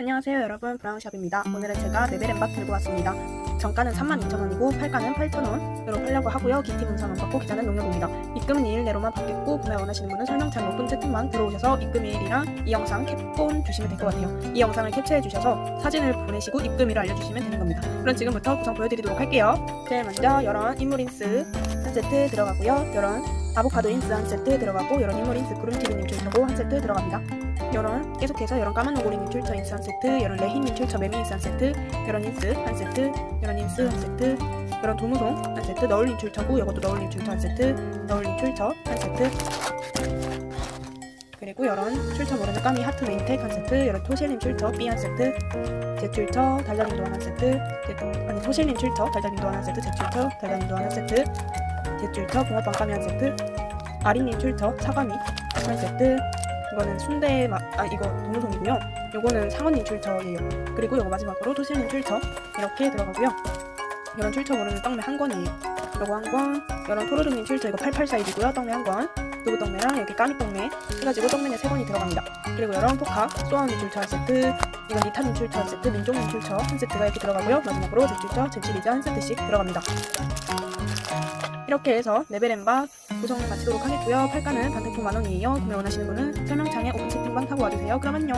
안녕하세요 여러분 브라운샵입니다. 오늘은 제가 레벨앤박 들고 왔습니다. 정가는 32,000원이고 팔가는 8,000원으로 팔려고 하고요. 기티 문서는 받고 기타는 농협입니다. 입금은 2일 내로만 받겠고 구매 원하시는 분은 설명창 오픈 채팅만 들어오셔서 입금 2일이랑 이 영상 캡본 주시면 될 것 같아요. 이 영상을 캡처해 주셔서 사진을 보내시고 입금일을 알려주시면 되는 겁니다. 그럼 지금부터 구성 보여드리도록 할게요. 제일 먼저 이런 인물 인스 한 세트 들어가고요. 이런 아보카도 인스 한 세트 들어가고 이런 인물 인스 구름TV님 줄서고 한 세트 들어갑니다. 요런 계속해서 요런 까만 오고리님 출처 인스 한 세트 요런 레희님 출처 매미 인스 한 세트 요런 인스 한 세트 요런 인스 한 세트 요런 도무송 한 세트 너울님 출처고 요것도 너울님 출처 한 세트 너울님 출처 한 세트 그리고 요런 출처 모르는 까미 하트 메인텍 한 세트 요런 토실님 출처 B 한 세트 제 출처 달달님 도안 한 세트 제, 아니 토실님 출처 달달님 도안 한 세트 제 출처 달달님 도안 한 세트 제 출처 붕어빵 까미 한 세트 아리님 출처 사과미 한 세트 이거는 순대 맛, 아 이거 동무송이고요. 요거는 상원님 출처예요. 그리고 요거 마지막으로 토실님 출처 이렇게 들어가고요. 이런 출처 모르는 떡메 한 권이에요. 요거 한 권, 이런 토르르님 출처 이거 88 사이즈고요. 떡메 한 권, 두부 떡메랑 이렇게 까미 떡메 해가지고 떡메에 세 권이 들어갑니다. 그리고 이런 포카, 소아님 출처 한 세트, 이건 니타님 출처 한 세트, 민종님 출처 한 세트가 이렇게 들어가고요. 마지막으로 제 출처, 제 치리자 한 세트씩 들어갑니다. 이렇게 해서 레벨앤박 구성을 마치도록 하겠고요. 팔가는 반대품 만원이에요. 구매 원하시는 분은 설명창에 오픈 채팅방 타고 와주세요. 그럼 안녕.